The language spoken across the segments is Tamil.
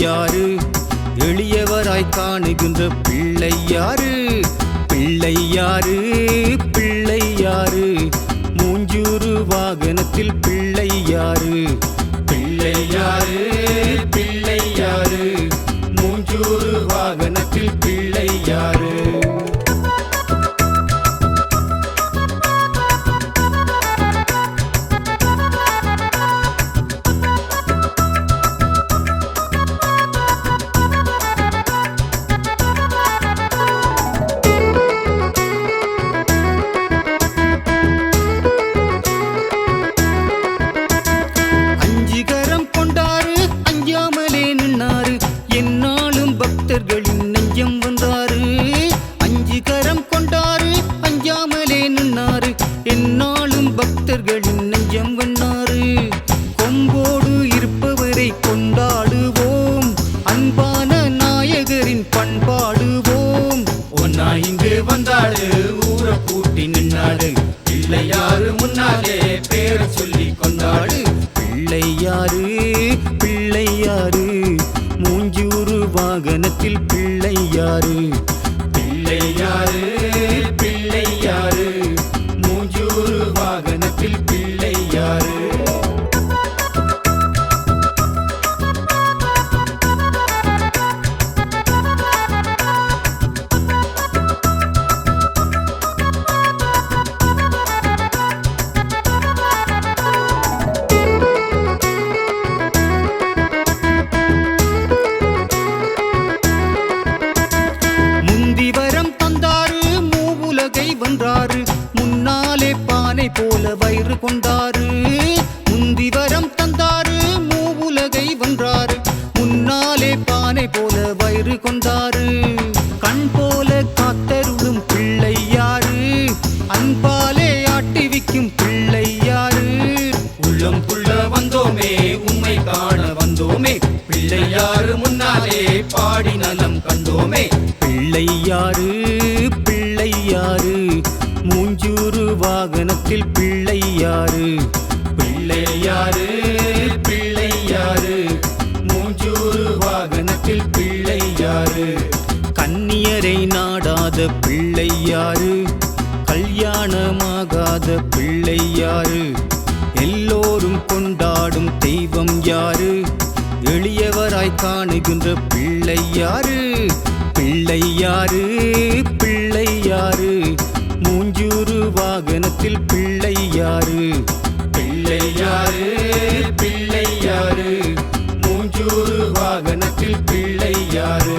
யாரு? எளியவராய் காணுகின்ற பிள்ளை யாரு? பிள்ளை யாரு? பிள்ளை யாரு? மூஞ்சூறு வாகனத்தில் பிள்ளை யாரு? பிள்ளை யாரு? பிள்ளை யாரு? மூஞ்சூறு வாகனத்தில் பிள்ளை யாரு? யாரு? பிள்ளை யாரு? மூஞ்சூறு வாகனத்தில் பிள்ளை யாரு? பிள்ளை யாரு? பிள்ளை யாரு? மூஞ்சூறு வாகனத்தில் பிள்ளை யாரு? கன்னியரை நாடாத பிள்ளை யாரு? கல்யாணமாகாத பிள்ளையாரு எல்லோரும் கொண்டாடும் தெய்வம் யாரு? எளியவராய் காணுகின்ற பிள்ளையாரு பிள்ளையாரு பிள்ளையாரு மூஞ்சூறு வாகனத்தில் பிள்ளையாரு பிள்ளையாரு பிள்ளையாரு மூஞ்சூறு வாகனத்தில் பிள்ளையாரு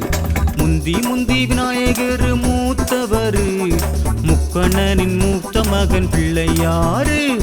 முந்தி முந்தி விநாயகர் மூத்தவர். முக்கண்ணனின் மூத்த மகன் பிள்ளையாறு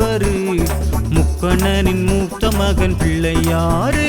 மூத்தவரு முக்கண்ணனின் மூத்த மகன் பிள்ளையாறு.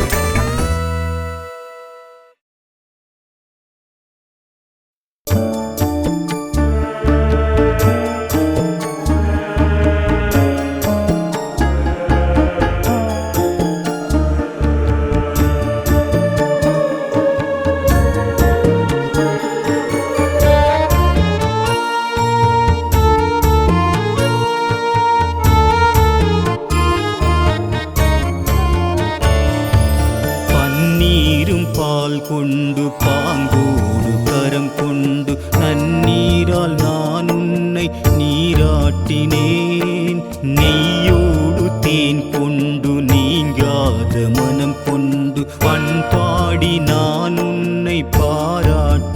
நீங்காத மனம் கொண்டு பண்பாடி நான் உன்னை பாராட்டினேன்.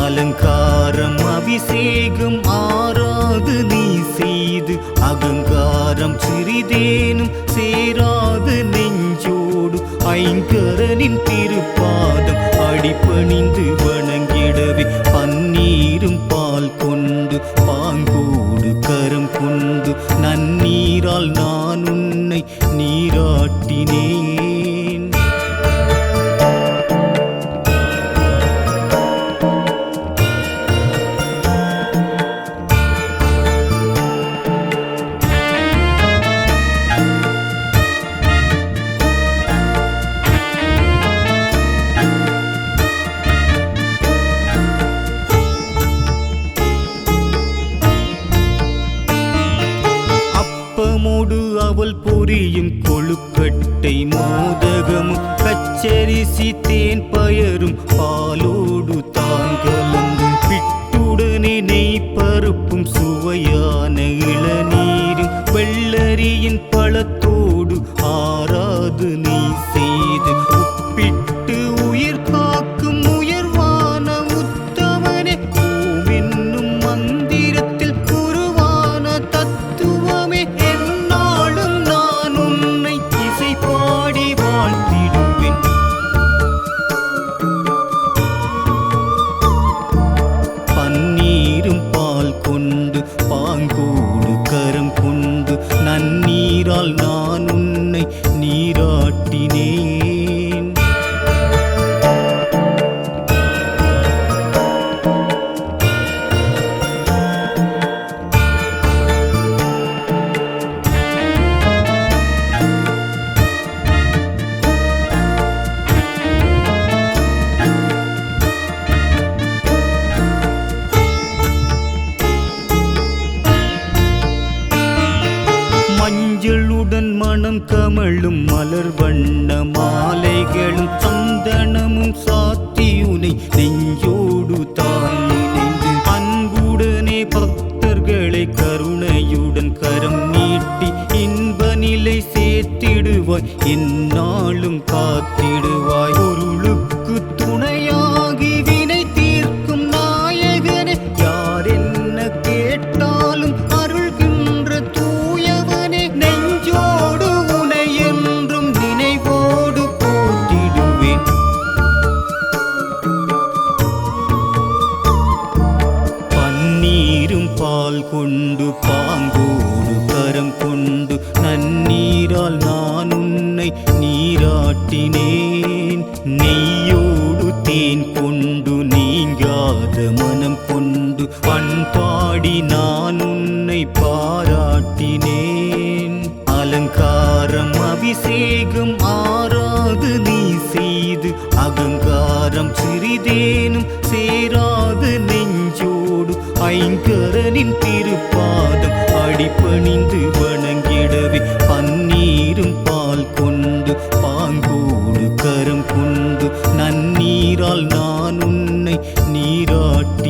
அலங்காரம் அபிஷேகம் ஆறாது நீ செய்து அகங்காரம் சிறிதேனும் சேராது நெஞ்சோடு. ஐங்கரனின் திருப்பாதம் அடிப்பணிந்து வணங்கிடவே பன்னீரும் பால் கொண்டு பாங்கோடு கரம் கொண்டு நன்னீரால் நான் நீராட்டினே மஞ்சளுடன் மனம் கமழும் மலர் வண்ண மாலைகளும் சந்தனமும் சாத்தி உனை நெஞ்சோடு தான் இணைந்து அன்புடனே பக்தர்களை கருணையுடன் கரம் நீட்டி இன்ப நிலை சேர்த்திடுவாய். என்னாலும் காத்திடுவாய். அம்போடு கரம் கொண்டு நன்னீரால் நான் உன்னை நீராட்டினேன். நெய்யோடு தேன் கொண்டு நீங்காத மனம் கொண்டு பண்பாடி நான் உன்னை பாராட்டினேன். அலங்காரம் அபிஷேகம் ஆறாது நீ செய்து அகங்காரம் சிறிதேனும் சேரா ஐங்கரனின் திருப்பாதம் அடிப்பணிந்து வணங்கிடவே பன்னீரும் பால் கொண்டு பாங்கோடு கரம் கொண்டு நன்னீரால் நான் உன்னை நீராட்டி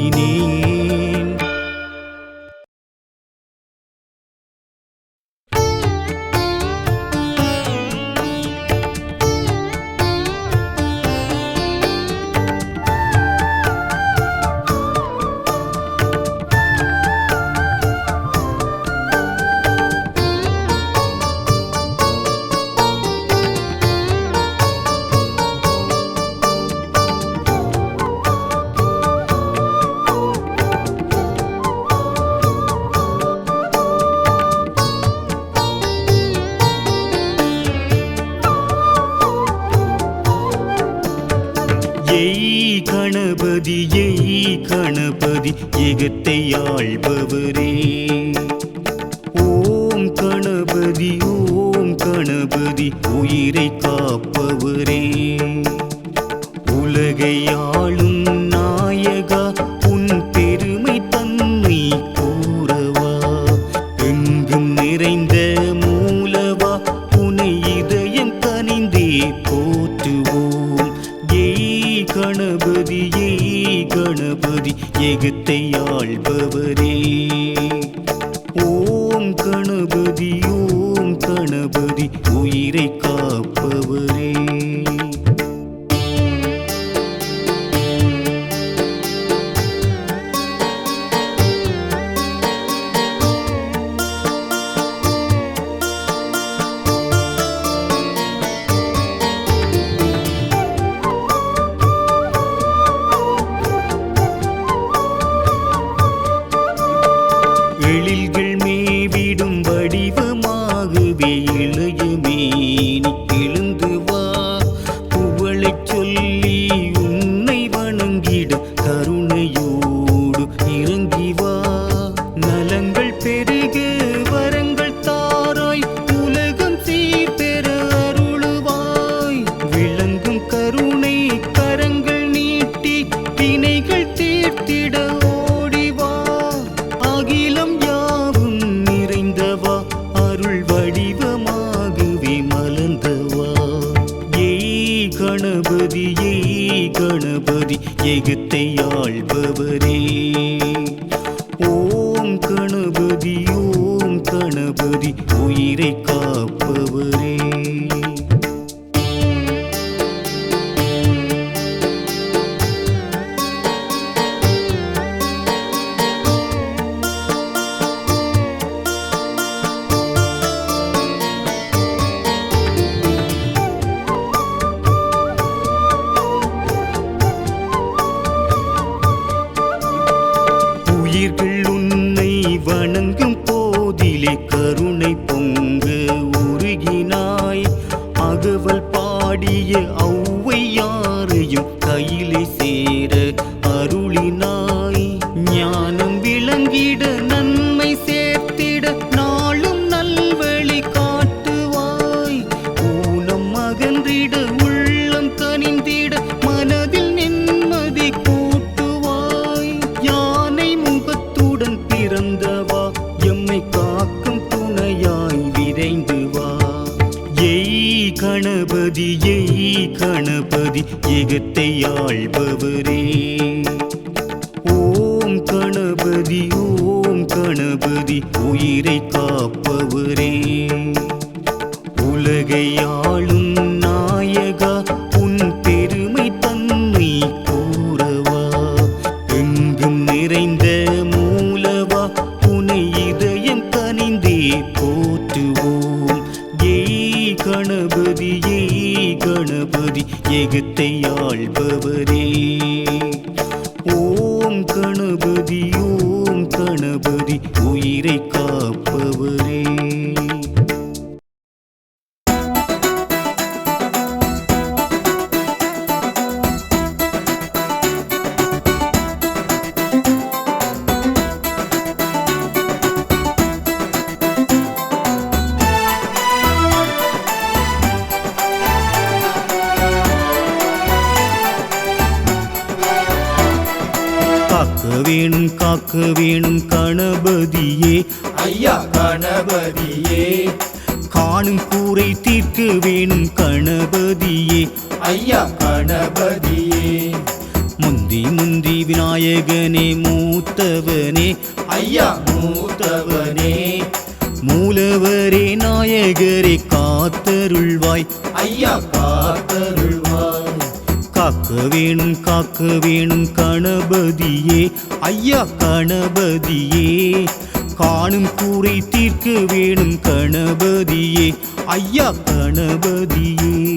கணபதி ஓம் கணபதி ஓம் கணபதி உயிரை காப்பவரே. உலகையாளும் உயிர்கள் உன்னை வணங்கும் போதிலே கருணை பொங்கு உருகினாய். அதுவள் பாடிய கணபதி ஓம் கணபதி உயிரை காப்பவரே. உலகை ஆளும் நாயகா உன் பெருமை தன்னை கூறவா? எங்கும் நிறைந்த மூலவா உனை இதயம் கணபதி ஏய் கணபதி எகத்தை காக்க வேணும் கணபதியே. ஐயா கணபதியே. காணும் கூரை தீர்க்க வேணும் கணபதியே. ஐயா கணபதியே. முந்தி முந்தி விநாயகனே மூத்தவனே. ஐயா மூத்தவனே. மூலவரே நாயகரே காத்தருள்வாய். ஐயா காக்க வேணும் காக்க வேணும் கணபதியே ஐயா கணபதியே. காணும் கூரை தீர்க்க வேணும் கணபதியே ஐயா கணபதியே.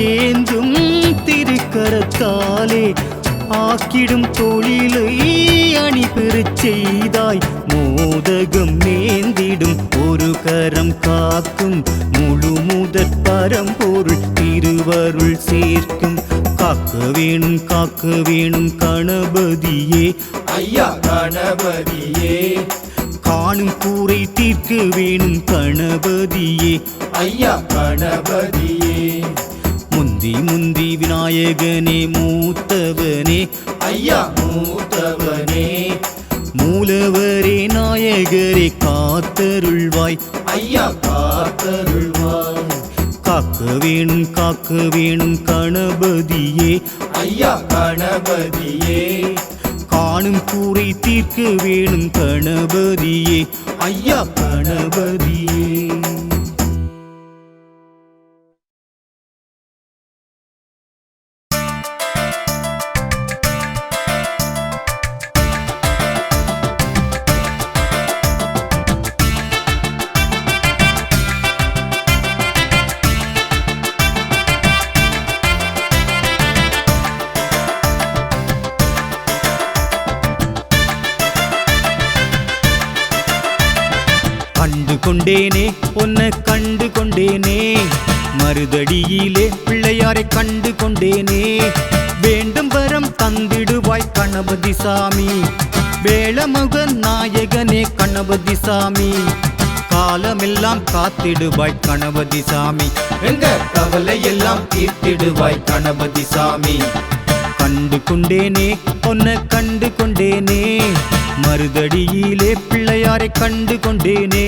ஏந்தும் திருக்கரத்தாலே ஆக்கிடும் தொழிலை அணி பெறச் செய்தாய் மோதகம் நேந்திடும் ஒரு கரம் காக்கும் முழு முதற் பரம்பொருள் திருவருள் சேர்க்கும். காக்க வேணும் காக்க வேணும் கணபதியே. ஐயா கணபதியே. காணும் கூரை தீர்க்க வேணும் கணபதியே. ஐயா கணபதியே. முந்தி முந்தி விநாயகனே மூத்தவனே. ஐயா மூத்தவனே. மூலவரே நாயகரே காத்தருள்வாய். ஐயா காத்தருள்வாய். காக்க வேணும் காக்க வேணும் கணபதியே. ஐயா கணபதியே. காணும் கூரை தீர்க்க வேணும் கணபதியே. ஐயா கணபதியே. கொண்டேனே உன்னை கண்டு கொண்டேனே மறுதடியிலே பிள்ளையாரை கண்டு கொண்டேனே வேண்டும் வரம் தந்திடுவாய் கணபதி சாமி. வேளமுகன் நாயகனே கணபதி சாமி. காலமெல்லாம் காத்திடுவாய் கணபதி சாமி. எங்க கவலை எல்லாம் தீர்த்திடுவாய் கணபதி சாமி. கண்டு கொண்டேனே பொன்ன கண்டு கொண்டேனே மருதடியிலே பிள்ளையாரை கண்டு கொண்டேனே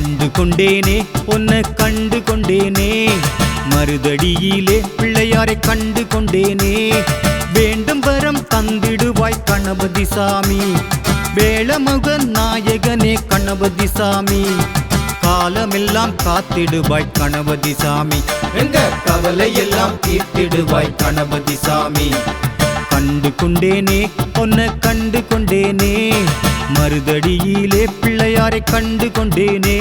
கண்டு கொண்டேனே உன்னை கண்டு கொண்டேனே மறுதடியிலே பிள்ளையாரை கண்டு கொண்டேனே வேண்டும் வரம் தந்திடுவாய் கணபதி சாமி. வேளமுகன் நாயகனே கணபதி சாமி. காலமெல்லாம் காத்திடுவாய் கணபதி சாமி. எங்க? கவலை எல்லாம் தீர்த்திடுவாய் கணபதி சாமி. கண்டு கொண்டேனே உன்னை கண்டு கொண்டேனே மறுதடியிலே பிள்ளையாரை கண்டு கொண்டேனே